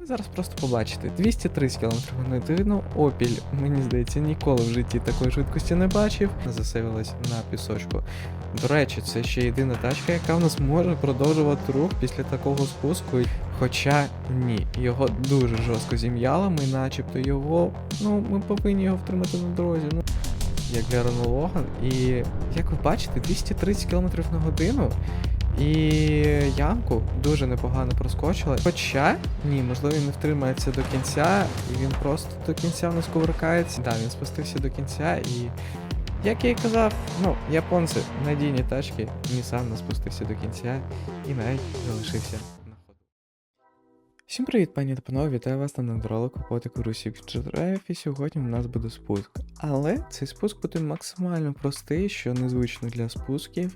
Ви Зараз просто побачите 230 км на годину. Опіль, мені здається, ніколи в житті такої швидкості не бачив. Засейвилась на пісочку. До речі, це ще єдина тачка, яка в нас може продовжувати рух після такого спуску. Хоча ні, його дуже жорстко зім'яло, ми начебто його. Ну, ми повинні його втримати на дорозі. Ну, як для Логан. І як ви бачите, 230 км на годину. І ямку дуже непогано проскочили. Хоча, ні, можливо, він не втримається до кінця, і він просто до кінця в нас кувыркається. Да, він спустився до кінця і. Як я і казав, ну, японці надійні тачки, Nissan не спустився до кінця і навіть залишився на ходу. Всім привіт, пані та панове, вітаю вас на нейролику потику Русік Drive, і сьогодні у нас буде спуск. Але цей спуск буде максимально простий, що незвично для спусків,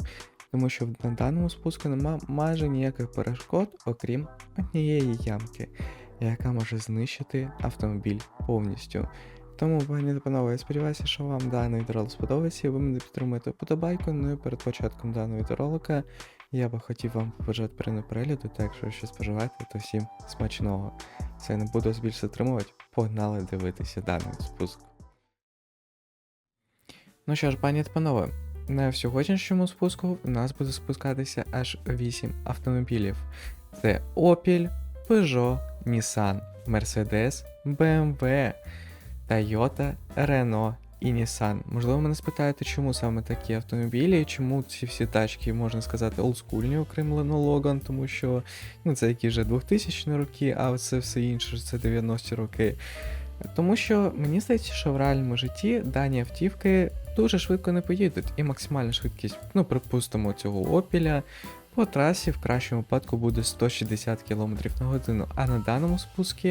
тому що на даному спуску нема майже ніяких перешкод, окрім однієї ямки, яка може знищити автомобіль повністю. Тому, пані та панове, я сподіваюся, що вам даний відеоролик сподобається, і ви мене підтримуєте вподобайку. Ну і перед початком даного відеоролика я би хотів вам побажати приємного перегляду, так якщо щось споживаєте, то всім смачного. Це не буду вас більше затримувати. Погнали дивитися даний спуск. Ну що ж, пані та панове, на сьогоднішньому спуску в нас буде спускатися аж 8 автомобілів. Це Opel, Peugeot, Nissan, Mercedes, BMW, Toyota, Renault і Nissan. Можливо, мене спитаєте, чому саме такі автомобілі, чому ці всі тачки, можна сказати, олдскульні, окрім Renault Logan, тому що ну, це які вже 2000 роки, а це все інше це 90-ті роки. Тому що мені здається, що в реальному житті дані автівки дуже швидко не поїдуть, і максимальна швидкість, ну припустимо, цього опіля по трасі в кращому випадку буде 160 км на годину, а на даному спуску,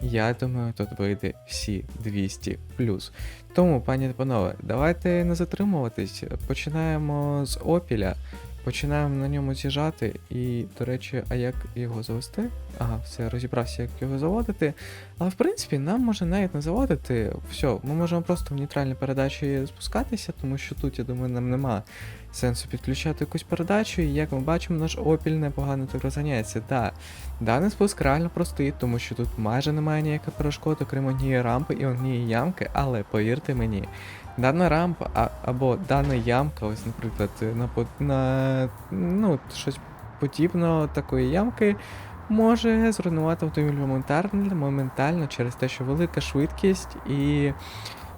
я думаю, тут вийде всі 200 плюс. Тому, пані та панове, давайте не затримуватись. Починаємо з опіля. Починаємо на ньому з'їжджати, і, до речі, а як його завести? Ага, все, розібрався, як його заводити. Але в принципі, нам може навіть не заводити. Все, ми можемо просто в нейтральній передачі спускатися, тому що тут, я думаю, нам нема сенсу підключати якусь передачу, і як ми бачимо, наш опіль непогано так розганяється. Так, даний спуск реально простий, тому що тут майже немає ніяких перешкод, окрім однієї рампи і однієї ямки, але повірте мені, дана рампа а, або дана ямка, ось, наприклад, на, на ну, щось подібного такої ямки. Може зруйнувати автомобіль моментально, моментально через те, що велика швидкість, і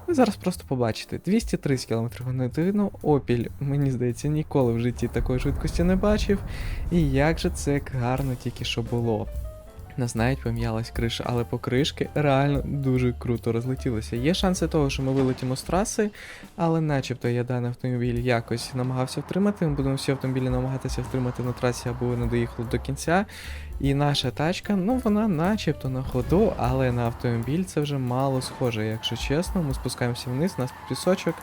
ви зараз просто побачите 230 км на годину. Опіль, мені здається, ніколи в житті такої швидкості не бачив. І як же це гарно тільки що було. Нас навіть пом'ялась криша, але покришки реально дуже круто розлетілися. Є шанси того, що ми вилетимо з траси, але начебто я даний автомобіль якось намагався втримати. Ми будемо всі автомобілі намагатися втримати на трасі, аби вони доїхали до кінця. І наша тачка, ну вона начебто на ходу, але на автомобіль це вже мало схоже, якщо чесно. Ми спускаємося вниз, у нас пісочок,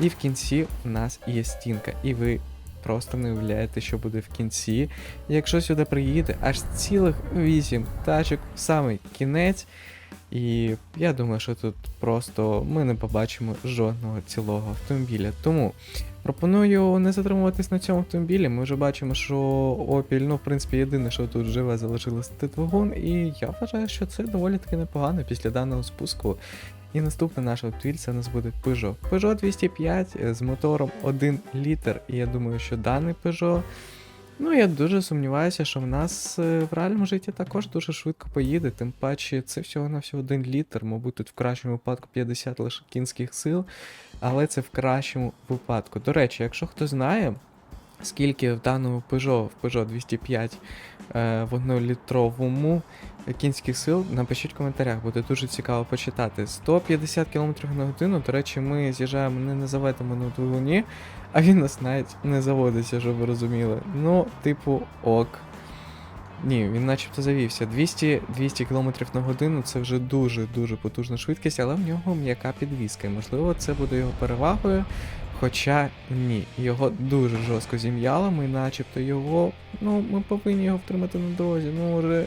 і в кінці у нас є стінка. І ви просто не уявляєте, що буде в кінці. Якщо сюди приїде аж цілих 8 тачок в самий кінець. І я думаю, що тут просто ми не побачимо жодного цілого автомобіля. Тому пропоную не затримуватись на цьому автомобілі. Ми вже бачимо, що Opel, ну, в принципі, єдине, що тут живе, залишилось це двигун, і я вважаю, що це доволі таки непогано після даного спуску. І наступний наш автомобіль це у нас буде Peugeot. Peugeot 205 з мотором 1 літр. І я думаю, що даний Peugeot Ну, я дуже сумніваюся, що в нас е, в реальному житті також дуже швидко поїде, тим паче це всього на всього один літр, мабуть, тут в кращому випадку 50 лише кінських сил, але це в кращому випадку. До речі, якщо хто знає, скільки в даному Peugeot, в Peugeot 205 е, в однолітровому кінських сил, напишіть в коментарях, буде дуже цікаво почитати. 150 км на годину, до речі, ми з'їжджаємо не на заведеному двигуні, а він нас навіть не заводиться, щоб ви розуміли. Ну, типу, ок. Ні, він начебто завівся. 200, 200 км на годину це вже дуже-дуже потужна швидкість, але в нього м'яка підвіска. І, можливо, це буде його перевагою. Хоча ні, його дуже жорстко зім'яло, ми начебто його. Ну, ми повинні його втримати на дорозі. Ну, може.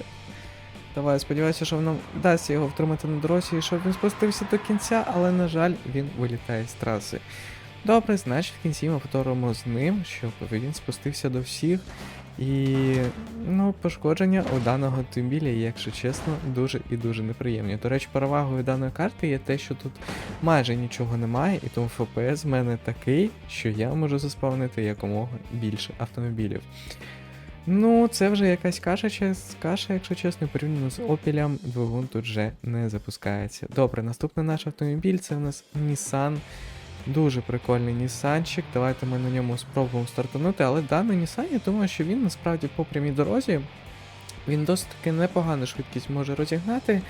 Давай, сподіваюся, що нам вдасться його втримати на дорозі і щоб він спустився до кінця, але, на жаль, він вилітає з траси. Добре, значить в кінці ми повторимо з ним, щоб він спустився до всіх. І ну, пошкодження у даного автомобіля, якщо чесно, дуже і дуже неприємні. До речі, перевагою даної карти є те, що тут майже нічого немає, і тому ФПС в мене такий, що я можу заспавнити якомога більше автомобілів. Ну, це вже якась каша, каша, якщо чесно, порівняно з опілем, двигун тут вже не запускається. Добре, наступний наш автомобіль це у нас Nissan. Дуже прикольний Нісанчик. Давайте ми на ньому спробуємо стартанути, але даний Nissan, я думаю, що він насправді по прямій дорозі. Він досить таки непогану швидкість може розігнати,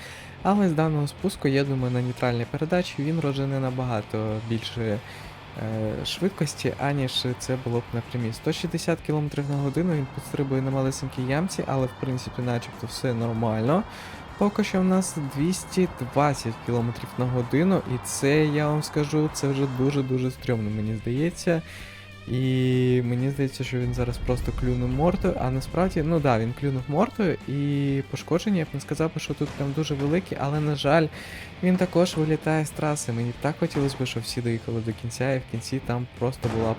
але з даного спуску, я думаю, на нейтральній передачі він рожене набагато більше е, швидкості, аніж це було б на прямій. 160 км на годину він підстрибує на малесенькій ямці, але в принципі начебто все нормально. Поки що в нас 220 км на годину, і це, я вам скажу, це вже дуже-дуже стрьомно, мені здається. І мені здається, що він зараз просто клюнув мортою, а насправді, ну да, він клюнув мортою, і пошкодження, я б не сказав, що тут прям дуже великі, але, на жаль, він також вилітає з траси. Мені так хотілося б, щоб всі доїхали до кінця, і в кінці там просто була б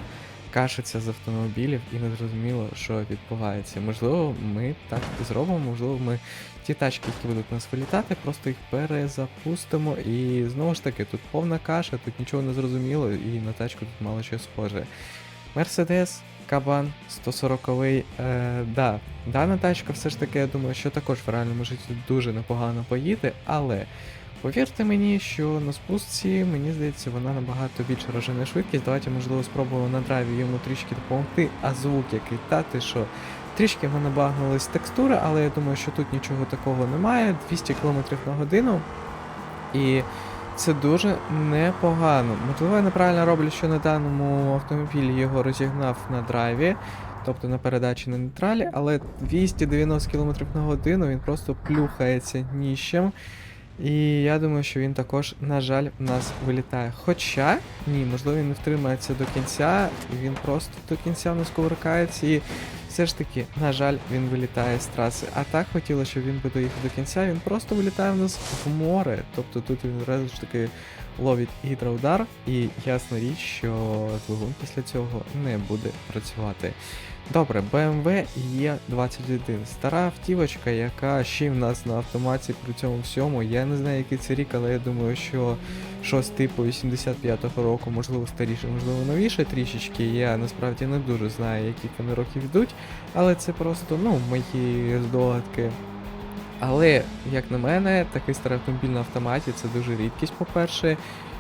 кашиця з автомобілів і не зрозуміло, що відбувається. Можливо, ми так і зробимо, можливо, ми ті тачки, які будуть нас вилітати, просто їх перезапустимо. І знову ж таки, тут повна каша, тут нічого не зрозуміло, і на тачку тут мало що схоже. Мерседес, Кабан 140 е, да, дана тачка все ж таки, я думаю, що також в реальному житті дуже непогано поїде, але повірте мені, що на спустці, мені здається, вона набагато більше рожене швидкість. Давайте, можливо, спробуємо на драйві йому трішки допомогти, а звук який та що. Трішки в мене багнулись текстури, але я думаю, що тут нічого такого немає. 200 км на годину. І це дуже непогано. Можливо, я неправильно роблю, що на даному автомобілі його розігнав на драйві, тобто на передачі на нейтралі, але 290 км на годину він просто плюхається ніщем. І я думаю, що він також, на жаль, в нас вилітає. Хоча, ні, можливо, він не втримається до кінця, він просто до кінця в нас кувыркається, і все ж таки, на жаль, він вилітає з траси. А так хотіло, щоб він би доїхав до кінця, він просто вилітає в нас в море. Тобто тут він одразу ж таки ловить гідроудар, і ясна річ, що двигун після цього не буде працювати. Добре, BMW E21. Стара автівочка, яка ще в нас на автоматі при цьому всьому. Я не знаю, який це рік, але я думаю, що щось типу 85-го року, можливо, старіше, можливо, новіше трішечки. Я насправді не дуже знаю, які вони років йдуть, але це просто ну, мої здогадки. Але, як на мене, такий старий автомобіль на автоматі це дуже рідкість, по-перше.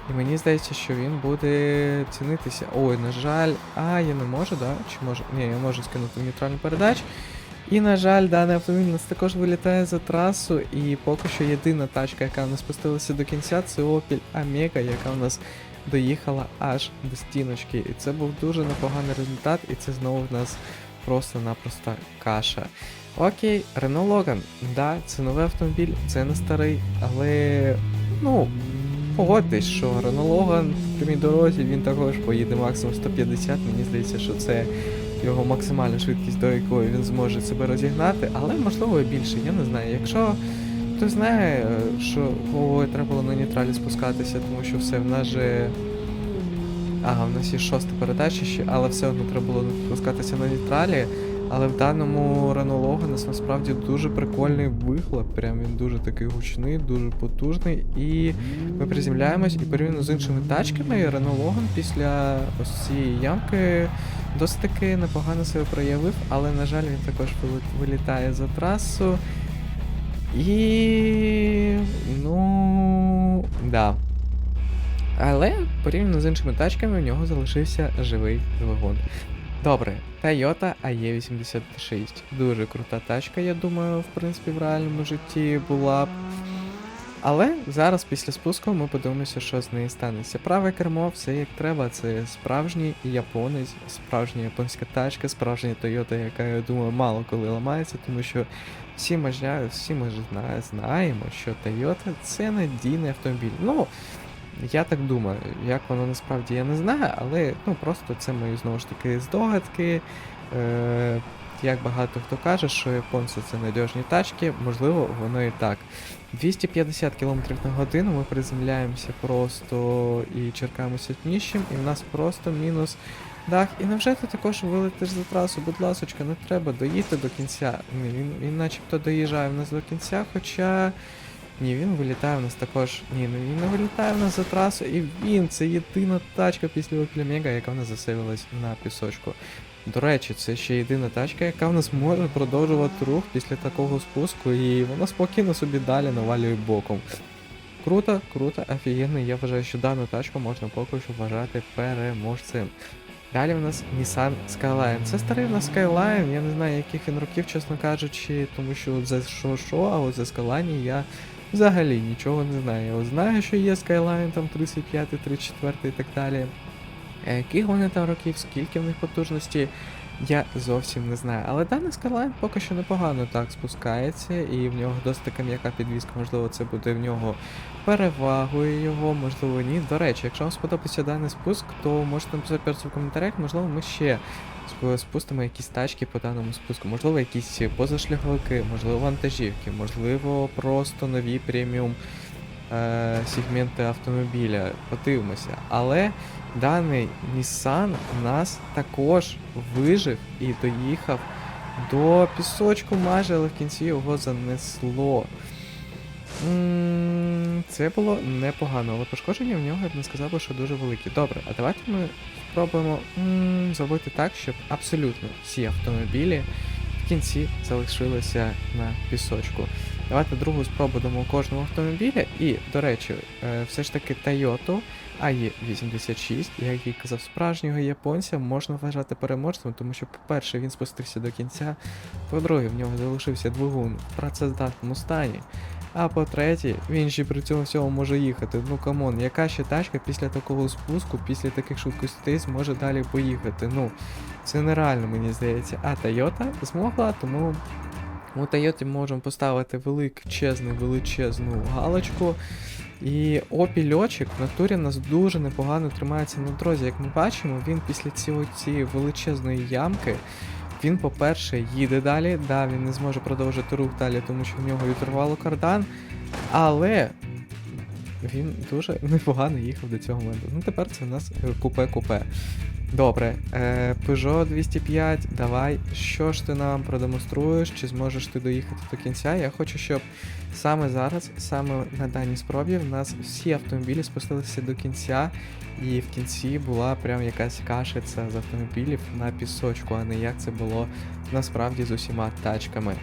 І мені здається, що він буде цінитися. Ой, на жаль, а я не можу, да? Чи можу? Ні, я можу скинути нейтральну передач. І, на жаль, даний автомобіль у нас також вилітає за трасу, і поки що єдина тачка, яка в нас спустилася до кінця, це Opel Omega, яка в нас доїхала аж до стіночки. І це був дуже непоганий результат, і це знову в нас просто-напросто каша. Окей, Renault Logan. Да, це новий автомобіль, це не старий, але ну, погодьтесь, що Logan в прямій дорозі він також поїде максимум 150. Мені здається, що це його максимальна швидкість, до якої він зможе себе розігнати, але можливо і більше, я не знаю. Якщо хтось знає, що ой, треба було на нейтралі спускатися, тому що все в нас же. Ага, в нас є шоста передача ще, але все одно треба було спускатися на нейтралі. Але в даному у нас насправді дуже прикольний вихлоп. Прям він дуже такий гучний, дуже потужний. І ми приземляємось, і порівняно з іншими тачками, Renault після ось цієї ямки досить таки непогано себе проявив, але, на жаль, він також вилітає за трасу. І. Ну. Да. Але порівняно з іншими тачками у нього залишився живий двигун. Добре, Toyota AE86. Дуже крута тачка, я думаю, в принципі, в реальному житті була б. Але зараз після спуску ми подивимося, що з неї станеться. Праве кермо, все як треба. Це справжній японець, справжня японська тачка, справжня Toyota, яка, я думаю, мало коли ламається, тому що всі ми, всі ми знаємо, що Toyota це надійний автомобіль. Ну, я так думаю, як воно насправді я не знаю, але ну просто це мої знову ж таки здогадки. Е, як багато хто каже, що японці це надіжні тачки, можливо, воно і так. 250 км на годину ми приземляємося просто і черкаємося ніщим, і в нас просто мінус дах. І невже ти також вилетиш за трасу? Будь ласочка, не треба доїти до кінця. Він, він начебто доїжджає в нас до кінця, хоча. Ні, він вилітає в нас також. Ні, ну він не вилітає в нас за трасу, і він це єдина тачка після Opel яка в нас засейвилась на пісочку. До речі, це ще єдина тачка, яка в нас може продовжувати рух після такого спуску, і вона спокійно собі далі навалює боком. Круто, круто, офігенно. Я вважаю, що дану тачку можна поки що вважати переможцем. Далі в нас Nissan Skyline. Це старий в нас Skyline, я не знаю, яких він років, чесно кажучи, тому що за що що, а от за Skyline я взагалі нічого не знаю. Знаю, що є Skyline там 35, 34 і так далі. Яких вони там років, скільки в них потужності, я зовсім не знаю. Але даний Skyline поки що непогано так спускається, і в нього досить така м'яка підвізка, можливо, це буде в нього перевагою його, можливо, ні. До речі, якщо вам сподобався даний спуск, то можете написати в коментарях, можливо, ми ще спустимо якісь тачки по даному спуску, можливо, якісь позашляховики, можливо, вантажівки, можливо, просто нові преміум е, сегменти автомобіля. Подивимося. Але даний Nissan нас також вижив і доїхав до пісочку майже, але в кінці його занесло. М, Це було непогано, але пошкодження в нього я б не сказав, що дуже великі. Добре, а давайте ми спробуємо м, зробити так, щоб абсолютно всі автомобілі в кінці залишилися на пісочку. Давайте другу спробу дамо кожному автомобіля. І, до речі, е, все ж таки Toyota AE86, як і казав, справжнього японця можна вважати переможцем, тому що, по-перше, він спустився до кінця, по-друге, в нього залишився двигун в працездатному стані. А по-третє, він ще при цьому всьому може їхати. Ну камон, яка ще тачка після такого спуску, після таких швидкостей зможе далі поїхати? Ну, це нереально, мені здається. А Toyota змогла, тому у Toyota можемо поставити величезну, величезну галочку. І Opel льотчик в натурі нас дуже непогано тримається на дорозі. Як ми бачимо, він після цієї величезної ямки. Він, по-перше, їде далі, да, він не зможе продовжити рух далі, тому що в нього відірвало кардан, але він дуже непогано їхав до цього моменту. Ну тепер це у нас купе-купе. Добре, е, Peugeot 205, давай, що ж ти нам продемонструєш, чи зможеш ти доїхати до кінця? Я хочу, щоб саме зараз, саме на даній спробі, в нас всі автомобілі спустилися до кінця, і в кінці була прям якась кашиця з автомобілів на пісочку, а не як це було насправді з усіма тачками.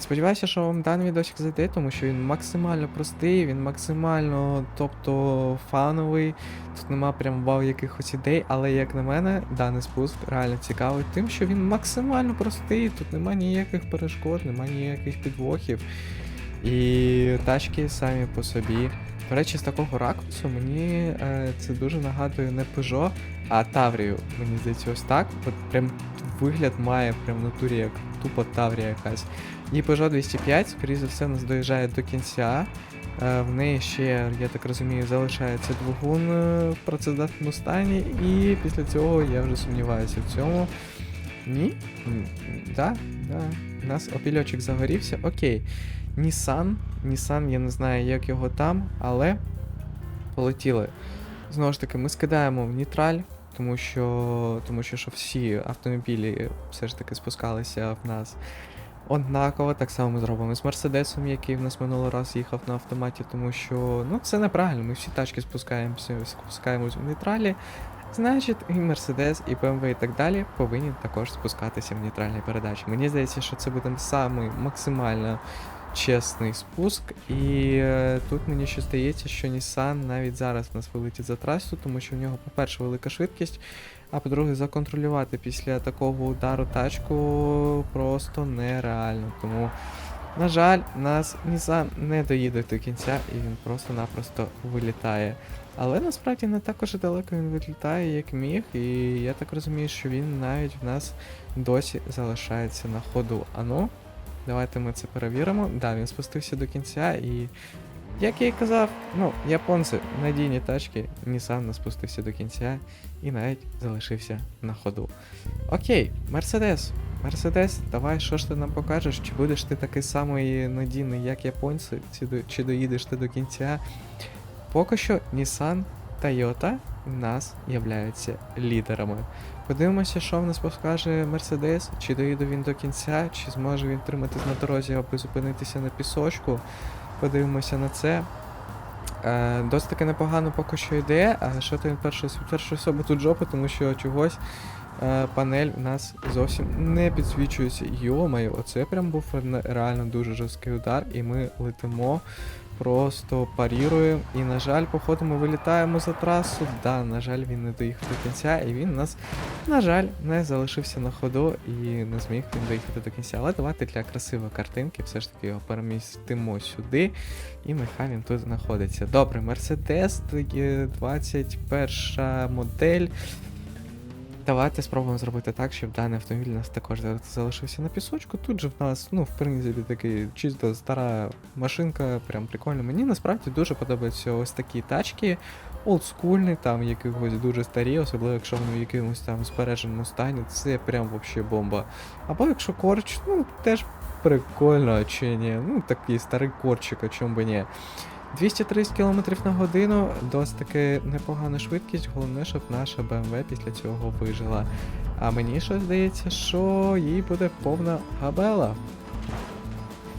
Сподіваюся, що вам даний відосик зайде, тому що він максимально простий, він максимально, тобто, фановий. Тут нема прям вау якихось ідей, але як на мене, даний спуск реально цікавий тим, що він максимально простий, тут нема ніяких перешкод, нема ніяких підвохів. І тачки самі по собі. До речі, з такого ракурсу мені е, це дуже нагадує не Peugeot, а Таврію. Мені здається, ось так. От прям вигляд має прям в натурі як тупо Таврія якась. І Peugeot 205, скоріше за все, нас доїжджає до кінця. Е, В неї ще, я так розумію, залишається двигун е, в працездатному стані, і після цього я вже сумніваюся в цьому. Ні? М, Да, да. У нас опільочок загорівся. Окей. Nissan. Nissan, я не знаю, як його там, але полетіли. Знову ж таки, ми скидаємо в нейтраль, тому що, тому що, що всі автомобілі все ж таки спускалися в нас однаково. Так само ми зробимо з Мерседесом, який в нас минулий раз їхав на автоматі, тому що ну це неправильно. Ми всі тачки спускаємося, спускаємось в нейтралі. Значить, і Мерседес, і BMW і так далі повинні також спускатися в нейтральній передачі. Мені здається, що це буде самий максимально чесний спуск. І е, тут мені ще здається, що Nissan навіть зараз в нас вилетить за трасу, тому що в нього, по-перше, велика швидкість, а по-друге, законтролювати після такого удару тачку просто нереально. Тому, на жаль, нас Nissan не доїде до кінця і він просто-напросто вилітає. Але насправді не також далеко він вилітає, як міг, і я так розумію, що він навіть в нас досі залишається на ходу. Ану, давайте ми це перевіримо. Да, він спустився до кінця і. Як я і казав, ну, японці надійні тачки, Nissan не спустився до кінця і навіть залишився на ходу. Окей, Мерседес. Мерседес, давай, що ж ти нам покажеш? Чи будеш ти такий самий надійний, як японці, чи, до- чи доїдеш ти до кінця? Поки що Nissan Toyota в нас являються лідерами. Подивимося, що в нас покаже Мерседес, чи доїде він до кінця, чи зможе він триматись на дорозі, аби зупинитися на пісочку. Подивимося на це. Е, досить таки непогано поки що йде, а що то він першу, першу особу тут жопу, тому що чогось е, панель у нас зовсім не підсвічується. Йомаю, оце прям був реально дуже жорсткий удар, і ми летимо, просто паріруємо. І, на жаль, походу ми вилітаємо за трасу. Да, на жаль, він не доїхав до кінця, і він у нас, на жаль, не залишився на ходу і не зміг він доїхати до кінця. Але давайте для красивої картинки все ж таки його перемістимо сюди. І нехай він тут знаходиться. Добре, Mercedes е, 21 модель. Давайте спробуємо зробити так, щоб даний автомобіль у нас також залишився на пісочку. Тут же в нас, ну, в принципі, такий чисто стара машинка, прям прикольно. Мені насправді дуже подобаються ось такі тачки, олдскульні, там якихось дуже старі, особливо якщо вони в якомусь там збереженому стані, це прям вообще бомба. Або якщо корч, ну теж прикольно, чи ні. Ну, такий старий корчик, а чому би ні. 230 км на годину, досить таки непогана швидкість, головне, щоб наша BMW після цього вижила. А мені ще здається, що їй буде повна габела.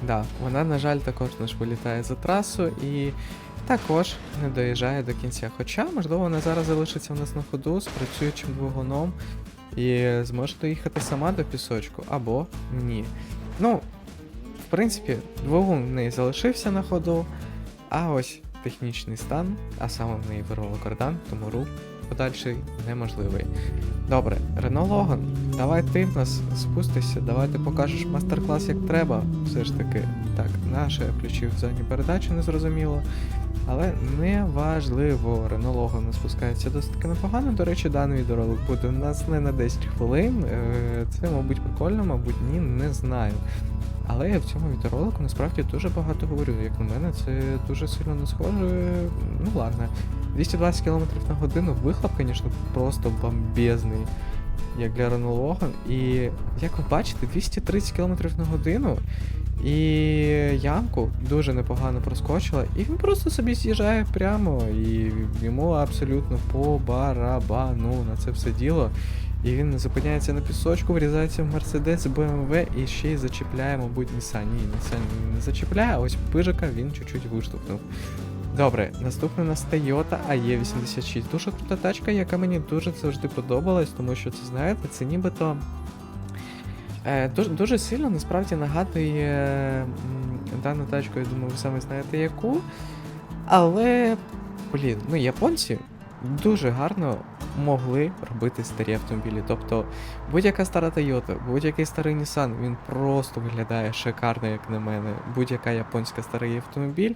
Да, вона, на жаль, також наш вилітає за трасу і також не доїжджає до кінця. Хоча, можливо, вона зараз залишиться у нас на ходу з працюючим двигуном і зможе доїхати сама до пісочку, або ні. Ну, в принципі, двигун в неї залишився на ходу, а ось технічний стан, а саме в неї вирвало кардан, тому рух подальший неможливий. Добре, Рено Логан, давай ти в нас спустишся, давай ти покажеш мастер-клас як треба. Все ж таки. Так, наше включив задню передачу, незрозуміло. Але не важливо, у нас спускається досить таки непогано. До речі, даний відеоролик буде у нас не на 10 хвилин. Е, Це, мабуть, прикольно, мабуть, ні, не знаю. Але я в цьому відеоролику насправді дуже багато говорю. Як на мене, це дуже сильно не схоже. Ну ладно. 220 км на годину вихлоп, звісно, просто бомбезний, як для Logan. І як ви бачите, 230 км на годину. І ямку дуже непогано проскочила, і він просто собі з'їжджає прямо, і йому абсолютно по барабану на це все діло. І він зупиняється на пісочку, врізається в Mercedes, BMW і ще й зачіпляє, мабуть, Nissan. Ні, Nissan не зачіпляє, а ось пижика він чуть-чуть виштовхнув. Добре, наступна у нас Toyota AE86. Дуже крута тачка, яка мені дуже завжди подобалась, тому що це, знаєте, це нібито. Е, дуже, дуже сильно насправді нагадує дану тачку, я думаю, ви саме знаєте яку. Але, блін, ну японці дуже гарно могли робити старі автомобілі. Тобто будь-яка стара Toyota, будь-який старий Nissan, він просто виглядає шикарно, як на мене. Будь-яка японська старий автомобіль.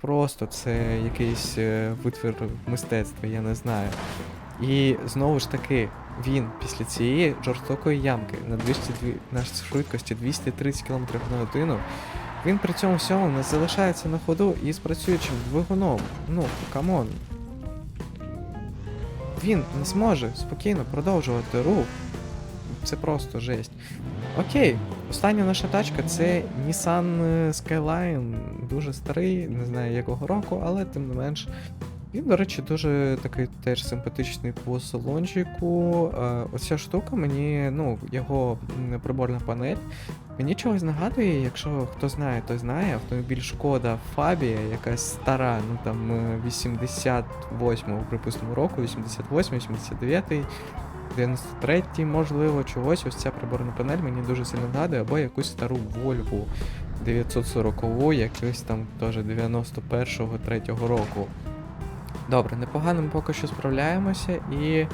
Просто це якийсь е, витвір мистецтва, я не знаю. І знову ж таки, він після цієї жорстокої ямки на 202, на швидкості 230 км на годину, він при цьому всьому нас залишається на ходу і з працюючим двигуном. Ну, камон. Він не зможе спокійно продовжувати рух. Це просто жесть. Окей, остання наша тачка це Nissan Skyline. Дуже старий, не знаю якого року, але тим не менш. Він, до речі, дуже такий теж симпатичний по салончику. Е, Оця штука мені, ну, його приборна панель. Мені чогось нагадує, якщо хто знає, той знає, автомобіль Шкода Фабія, якась стара, ну там е, 88-го, припустимо, року, 88, 89-й, 93-й, можливо, чогось. Ось ця приборна панель мені дуже сильно нагадує, або якусь стару Volvo 940 якось там теж 91-го 3-го року. Добре, непогано ми поки що справляємося, і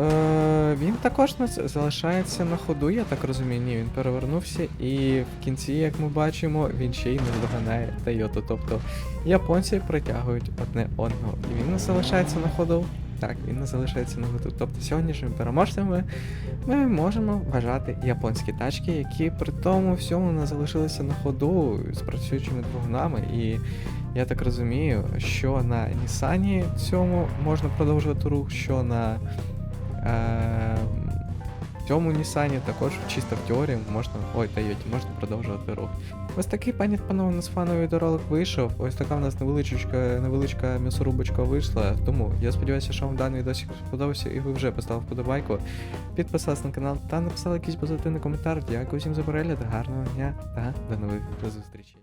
е, він також залишається на ходу, я так розумію. Ні, він перевернувся, і в кінці, як ми бачимо, він ще й не здоганяє Toyota. Тобто японці притягують одне одного. І він не залишається на ходу. Так, він не залишається на ходу. Тобто сьогоднішніми переможцями ми можемо вважати японські тачки, які при тому всьому не залишилися на ходу з працюючими двигунами. І я так розумію, що на Нісані цьому можна продовжувати рух, що на е, цьому Нісані також чисто в теорії можна. Ой, Тойоті, можна продовжувати рух. Ось такий пані панове у нас фановий відеоролик вийшов. Ось така в нас невеличка, невеличка м'ясорубочка вийшла. Тому я сподіваюся, що вам даний відосик сподобався і ви вже поставили вподобайку, підписались на канал та написали якийсь позитивний коментар. Дякую всім за перегляд, гарного дня та до нових зустрічей.